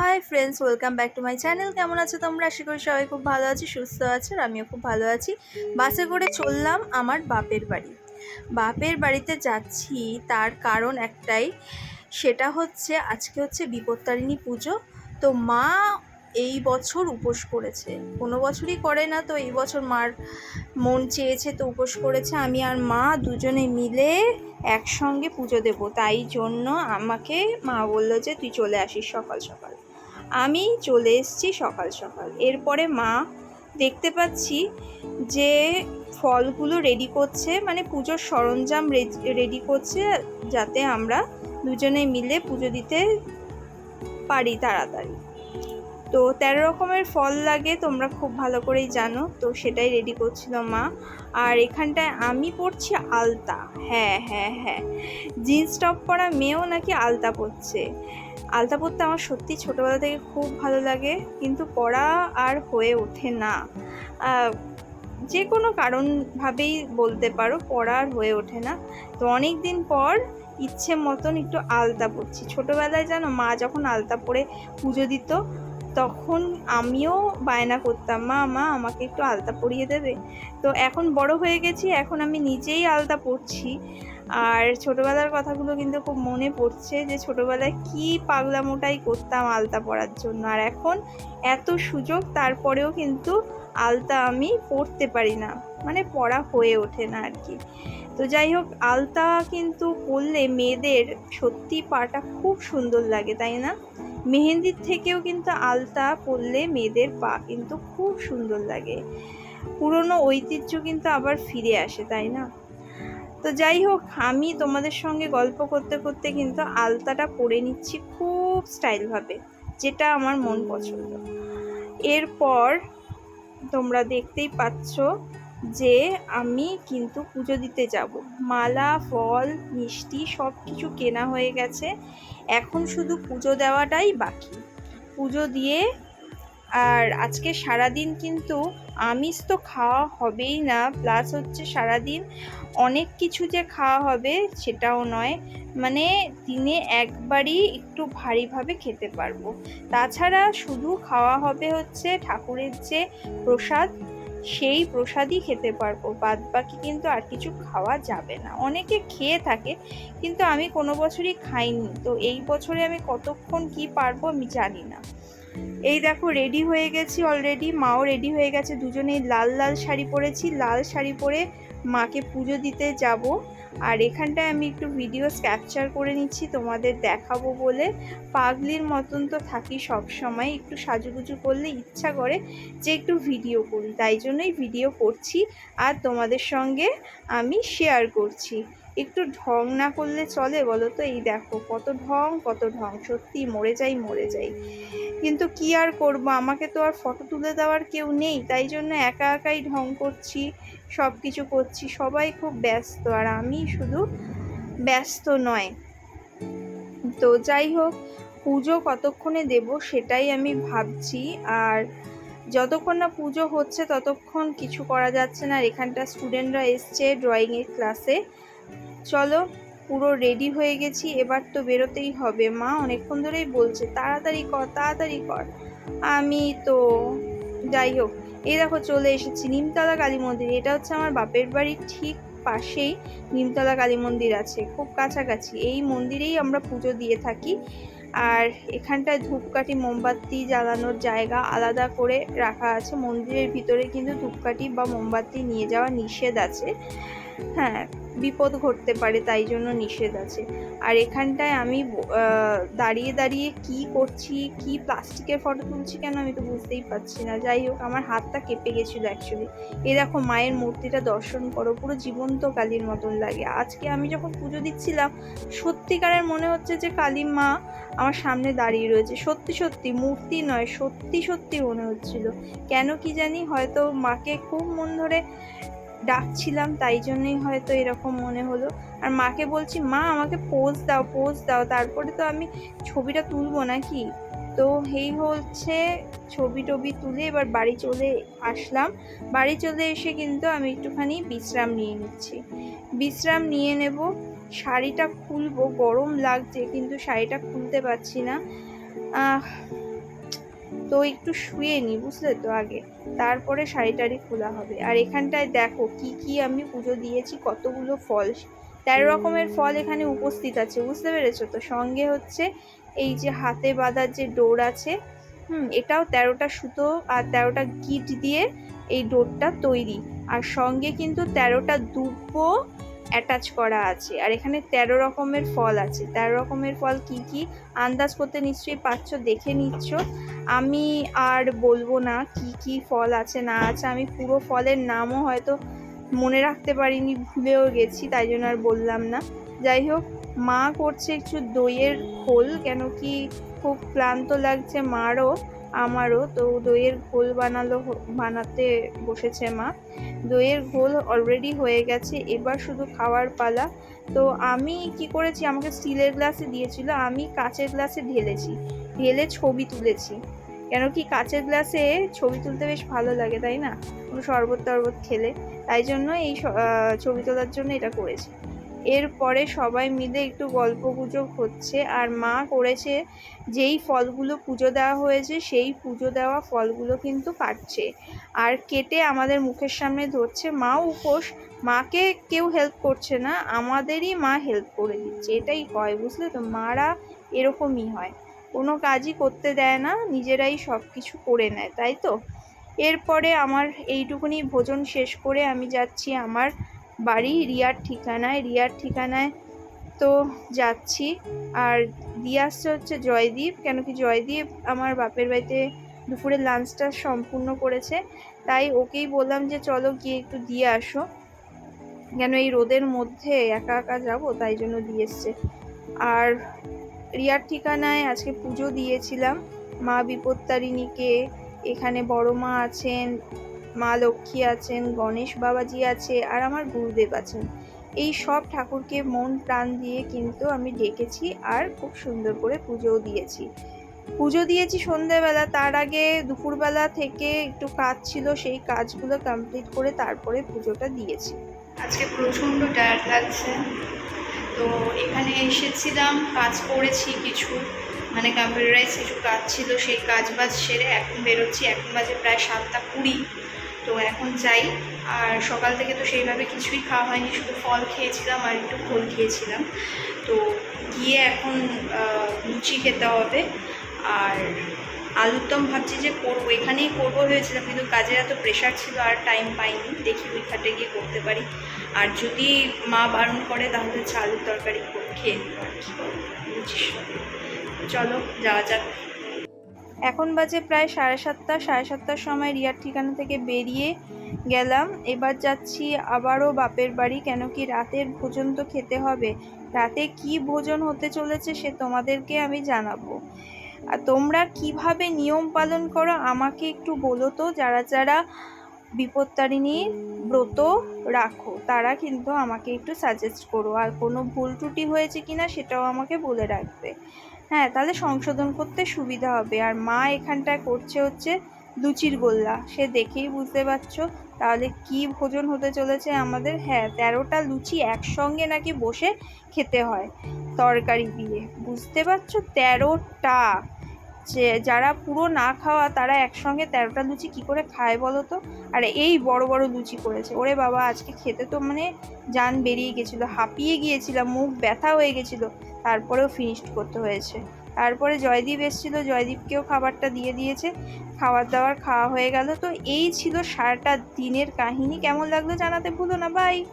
Hi friends welcome back to my channel কেমন আছো তোমরা? আশা করি সবাই খুব ভালো আছি, সুস্থ আছো, আর আমিও খুব ভালো আছি। বাসে করে চললাম আমার বাপের বাড়ি। বাপের বাড়িতে যাচ্ছি, তার কারণ একটাই, সেটা হচ্ছে আজকে হচ্ছে বিপত্তারিণী পুজো। তো মা এই বছর উপোস করেছে। কোনো বছরই করে না, তো এই বছর মার মন চেয়েছে, তো উপোস করেছে। আমি আর মা দুজনে মিলে একসঙ্গে পুজো দেব। তাই জন্য আমাকে মা বলল যে, তুই চলে আসিস সকাল সকাল। আমি চলে এসেছি সকাল সকাল। এরপরে মা দেখতে পাচ্ছি যে ফলগুলো রেডি করছে মানে পুজোর সরঞ্জাম রেডি করছে যাতে আমরা দুজনে মিলে পুজো দিতে পারি তাড়াতাড়ি। তো তেরো রকমের ফল লাগে, তোমরা খুব ভালো করেই জানো, তো সেটাই রেডি করছিল মা। আর এখানটায় আমি পড়ছি আলতা। হ্যাঁ হ্যাঁ হ্যাঁ। জিন্স টপ পরা মেয়েও নাকি আলতা পরছে। আলতা পরতে আমার সত্যি ছোটোবেলা থেকে খুব ভালো লাগে, কিন্তু পড়া আর হয়ে ওঠে না। যে কোনো কারণভাবেই বলতে পারো পড়া আর হয়ে ওঠে না। তো অনেক দিন পর ইচ্ছে মতন একটু আলতা পরছি। ছোটোবেলায় জানো মা যখন আলতা পরে পুজো দিত, তখন আমিও বায়না করতাম, মা মা, আমাকে একটু আলতা পরিয়ে দেবে। তো এখন বড় হয়ে গেছি, এখন আমি নিজেই আলতা পরছি। আর ছোটোবেলার কথাগুলো কিন্তু খুব মনে পড়ছে যে ছোটোবেলায় কী পাগলামোটাই করতাম আলতা পরার জন্য। আর এখন এত সুযোগ, তারপরেও কিন্তু আলতা আমি পরতে পারি না। মানে পড়া হয়ে ওঠে না আর কি। তো যাই হোক, আলতা কিন্তু পরলে মেয়েদের সত্যি পাটা খুব সুন্দর লাগে, তাই না? মেহেন্দির থেকেও কিন্তু আলতা পরলে মেয়েদের পা কিন্তু খুব সুন্দর লাগে। পুরনো ঐতিহ্য কিন্তু আবার ফিরে আসে, তাই না? তো যাই হোক, আমি তোমাদের সঙ্গে গল্প করতে করতে কিন্তু আলতাটা পরে নিচ্ছি খুব স্টাইলভাবে, যেটা আমার মন পছন্দ। এরপর তোমরা দেখতেই পাচ্ছ যে আমি কিন্তু পুজো দিতে যাব। মালা, ফল, মিষ্টি সব কিছু কেনা হয়ে গেছে। এখন শুধু পুজো দেওয়াটাই বাকি। পুজো দিয়ে আর আজকে সারাদিন কিন্তু আমিষ তো খাওয়া হবেই না প্লাস হচ্ছে সারাদিন অনেক কিছু যে খাওয়া হবে সেটাও নয়। মানে দিনে একবারই একটু ভারীভাবে খেতে পারব। তাছাড়া শুধু খাওয়া হবে হচ্ছে ঠাকুরের যে প্রসাদ, সেই প্রসাদই খেতে পারব। বাদ বাকি কিন্তু আর কিছু খাওয়া যাবে না। অনেকে খেয়ে থাকে, কিন্তু আমি কোনো বছরই খাইনি। তো এই বছরে আমি কতক্ষণ কি পারব আমি জানি না। এই দেখো রেডি হয়ে গেছি অলরেডি মাও রেডি হয়ে গেছে, দুজনেই লাল লাল শাড়ি পরেছি, লাল শাড়ি পরে মাকে পুজো দিতে যাব। আর এখানটায় আমি একটু ভিডিও ক্যাপচার করে নিচ্ছি, তোমাদের দেখাবো বলে। পাগলির মতন তো থাকি সব সময়, একটু সাজুগুজু করলে ইচ্ছা করে যে একটু ভিডিও করি, তাই জন্যই ভিডিও করছি আর তোমাদের সঙ্গে আমি শেয়ার করছি। একটু ঢং না করলে চলে বলো তো? এই দেখো, কত ঢং কত ঢং, সত্যি মরে যাই মরে যাই। কিন্তু কি আর করব? আমাকে তো আর ফটো তুলে দেওয়ার কেউ নেই, তাই জন্য একা একাই ঢং করছি। সব কিছু করছি। সবাই খুব ব্যস্ত, আর আমি শুধু ব্যস্ত নয়। তো যাই হোক, পুজো কতক্ষণে দেব সেটাই আমি ভাবছি, আর যতক্ষণ না পুজো হচ্ছে ততক্ষণ কিছু করা যাচ্ছে না। আর এখানটা স্টুডেন্টরা এসছে ড্রয়িংয়ের ক্লাসে চলো, পুরো রেডি হয়ে গেছি। এবার তো বেরোতেই হবে। মা অনেকক্ষণ ধরেই বলছে, তাড়াতাড়ি কর তাড়াতাড়ি কর। আমি তো যাই হোক এই দেখো চলে এসেছি নিমতলা কালী মন্দির। এটা হচ্ছে আমার বাপের বাড়ির ঠিক পাশেই নিমতলা কালী মন্দির আছে, খুব কাছাকাছি। এই মন্দিরেই আমরা পুজো দিয়ে থাকি। আর এখানটায় ধূপকাঠি, মোমবাতি জ্বালানোর জায়গা আলাদা করে রাখা আছে। মন্দিরের ভিতরে কিন্তু ধূপকাঠি বা মোমবাতি নিয়ে যাওয়া নিষেধ আছে। হ্যাঁ বিপদ ঘটতে পারে, তাই জন্য নিষেধ আছে। আর এখানটায় আমি দাঁড়িয়ে দাঁড়িয়ে কি করছি, কি প্লাস্টিকের ফটো তুলছি কেন আমি তো বুঝতেই পারছি না। যাই হোক, আমার হাতটা কেঁপে গেছিল অ্যাকচুয়ালি এ দেখো, মায়ের মূর্তিটা দর্শন করো, পুরো জীবন্ত কালীর মতন লাগে। আজকে আমি যখন পুজো দিচ্ছিলাম, সত্যিকারের মনে হচ্ছে যে কালী মা আমার সামনে দাঁড়িয়ে রয়েছে। সত্যি সত্যি, মূর্তি নয়, সত্যি সত্যি মনে হচ্ছিল। কেন কি জানি হয়তো মাকে খুব মন ধরে ডাকছিলাম, তাই জন্যই হয়তো এরকম মনে হলো। আর মাকে বলছি, মা, আমাকে পোজ দাও পোজ দাও। তারপরে তো আমি ছবিটা তুলবো নাকি? তো এই হচ্ছে ছবি টবি তুলে এবার বাড়ি চলে আসলাম। বাড়ি চলে এসে কিন্তু আমি একটুখানি বিশ্রাম নিয়ে নিচ্ছি। বিশ্রাম নিয়ে নেব। শাড়িটা খুলবো, গরম লাগছে, কিন্তু শাড়িটা খুলতে পারছি না। তো একটু শুয়ে নিই বুঝলে তো আগে। তারপরে শাড়ি টাড়ি খোলা হবে। আর এখানটায় দেখো কি কি আমি পুজো দিয়েছি, কতগুলো ফল। তেরো রকমের ফল এখানে উপস্থিত আছে, বুঝতে পেরেছ তো? সঙ্গে হচ্ছে এই যে হাতে বাঁধার যে ডোর আছে, হুম, এটাও তেরোটা সুতো আর তেরোটা গিট দিয়ে এই ডোরটা তৈরি। আর সঙ্গে কিন্তু তেরোটা দুব্বো অ্যাটাচ করা আছে। আর এখানে তেরো রকমের ফল আছে। তেরো রকমের ফল কি কি? আন্দাজ করতে নিশ্চয়ই পাচ্ছ, দেখে নিচ্ছ। আমি আর বলব না কি কি ফল আছে, না আছে। আমি পুরো ফলের নামও হয়তো মনে রাখতে পারিনি, ভুলেও গেছি, তাই জন্য আর বললাম না। যাই হোক, মা করছে একটু দইয়ের খোল, কেন কি খুব ক্লান্ত লাগছে মারও, আমারও। তো দইয়ের ঘোল বানালো, বানাতে বসেছে মা। দইয়ের ঘোল অলরেডি হয়ে গেছে, এবার শুধু খাওয়ার পালা। তো আমি কি করেছি, আমাকে স্টিলের গ্লাসে দিয়েছিল, আমি কাঁচের গ্লাসে ঢেলেছি। ঢেলে ছবি তুলেছি। কেন কি কাচের গ্লাসে ছবি তুলতে বেশ ভালো লাগে, তাই না? কোনো শরবত টরবত খেলে। তাই জন্য এই ছবি তোলার জন্য এটা করেছি। এরপরে সবাই মিলে একটু গল্প গুজব হচ্ছে আর মা করেছে যেই ফলগুলো পুজো দেওয়া হয়েছে, সেই পুজো দেওয়া ফলগুলো কিন্তু কাটছে। আর কেটে আমাদের মুখের সামনে ধরছে। মা উপোস, মাকে কেউ হেল্প করছে না, আমাদেরই মা হেল্প করে দিচ্ছে। এটাই হয় বুঝলে তো? মারা এরকমই হয়। কোনো কাজই করতে দেয় না, নিজেরাই সব কিছু করে নেয়, তাই তো? এরপরে আমার এইটুকুনি ভোজন শেষ করে আমি যাচ্ছি আমার বাড়ি, রিয়ার ঠিকানায়। রিয়ার ঠিকানায় তো যাচ্ছি। আর দিয়ে আসছে হচ্ছে জয়দীপ। কেন কি জয়দীপ আমার বাপের বাড়িতে দুপুরে লাঞ্চটা সম্পূর্ণ করেছে। তাই ওকেই বললাম যে, চলো গিয়ে একটু দিয়ে আসো। কেন এই রোদের মধ্যে একা একা যাব? তাই জন্য দিয়ে এসছে। আর রিয়ার ঠিকানায় আজকে পুজো দিয়েছিলাম। মা বিপত্তারিণীকে এখানে বড় মা আছেন, মা লক্ষ্মী আছেন, গণেশ বাবাজি আছে, আর আমার গুরুদেব আছেন। এই সব ঠাকুরকে মন প্রাণ দিয়ে কিন্তু আমি ডেকেছি আর খুব সুন্দর করে পুজোও দিয়েছি। পুজো দিয়েছি সন্ধেবেলা, তার আগে দুপুরবেলা থেকে একটু কাজ ছিল, সেই কাজগুলো কমপ্লিট করে তারপরে পুজোটা দিয়েছি। আজকে প্রচণ্ড টায়ার্ড লাগছে। তো এখানে এসেছিলাম, কাজ করেছি কিছু মানে কম্পিউটারাইজ কিছু কাজ ছিল, সেই কাজ বাজ সেরে এখন বেরোচ্ছি, এখন বাজে প্রায় সাতটা কুড়ি। তো এখন যাই, আর সকাল থেকে তো সেইভাবে কিছুই খাওয়া হয়নি, শুধু ফল খেয়েছিলাম আর একটু খোল খেয়েছিলাম। তো গিয়ে এখন লুচি খেতে হবে, আর আলুর দম ভাবছি যে করব, এখানেই করব ভেবেছিলাম, কিন্তু কাজের এত প্রেশার ছিল আর টাইম পাইনি। দেখি ওই খাটে গিয়ে করতে পারি। আর যদি মা বারণ করে, তাহলে হচ্ছে আলুর তরকারি খেয়ে আর কি চলো, যাওয়া যাক। এখন বাজে প্রায় সাড়ে সাতটা। সাড়ে সাতটার সময় রিয়ার ঠিকানা থেকে বেরিয়ে গেলাম। এবার যাচ্ছি আবারও বাপের বাড়ি। কেন কি রাতের ভোজন তো খেতে হবে। রাতে কি ভোজন হতে চলেছে সে তোমাদেরকে আমি জানাব। আর তোমরা কীভাবে নিয়ম পালন করো আমাকে একটু বলো তো, যারা যারা বিপত্তারিণীর ব্রত রাখো, তারা কিন্তু আমাকে একটু সাজেস্ট করো। আর কোনো ভুল ত্রুটি হয়েছে কি না সেটাও আমাকে বলে রাখবে। হ্যাঁ তাহলে সংশোধন করতে সুবিধা হবে। আর মা এখানটায় করছে হচ্ছে লুচির গোল্লা। সে দেখেই বুঝতে পারছ। তাহলে কি ভোজন হতে চলেছে আমাদের? হ্যাঁ তেরোটা লুচি একসঙ্গে নাকি বসে খেতে হয় তরকারি দিয়ে। বুঝতে পারছ? তেরোটা! যে যারা পুরো না খাওয়া তারা একসঙ্গে তেরোটা লুচি কি করে খায় বলো তো? আর এই বড় বড় লুচি করেছে। ওরে বাবা, আজকে খেতে তো মানে যান বেরিয়ে গেছিল, হাঁপিয়ে গিয়েছিলাম, মুখ ব্যথা হয়ে গেছিল। তারপরেও ফিনিশড করতে হয়েছে। তারপরে জয়দীপ এসেছিল, জয়দীপকেও খাবারটা দিয়ে দিয়েছে। খাবার দাবার খাওয়া হয়ে গেল। তো এই ছিল সারাটা দিনের কাহিনী। কেমন লাগল জানাতে ভুলো না। বাই